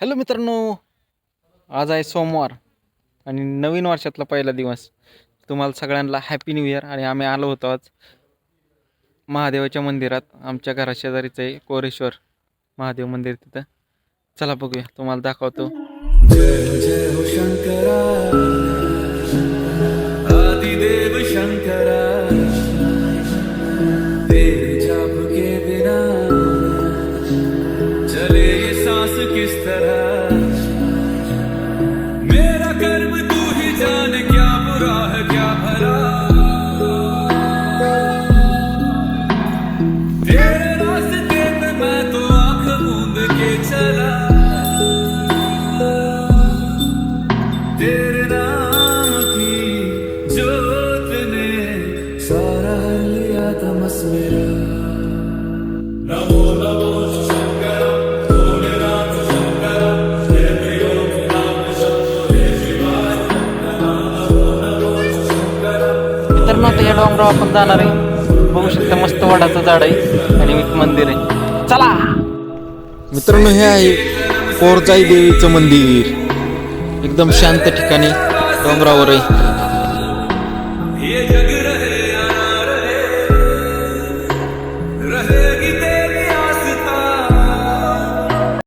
Hello मित्रांनो आज आहे सोमवार आणि नवीन वर्षातला पहिला दिवस. तुम्हाला सगळ्यांना हॅपी न्यू इयर आणि आम्ही आलो होतो आज महादेवाच्या मंदिरात आमच्या घरा शेजारीच आहे कोरेश्वर महादेव मंदिर तिथं. चला बघूया तुम्हाला दाखवतो. हो सांस किस तरह? मेरा कर्म तू ही जान, क्या बुरा है, क्या भला? तो चला। तेरे नाम जोत ने सारा लिया मेरा आता या डोंगरावर आपण जाणार आहे. बघू शकता मस्त वडाचं झाड आहे आणि एक मंदिर आहे. चला! मित्रांनो हे आहे कोरजाई देवीचं मंदिर. एकदम शांत ठिकाणी डोंगरावर आहे.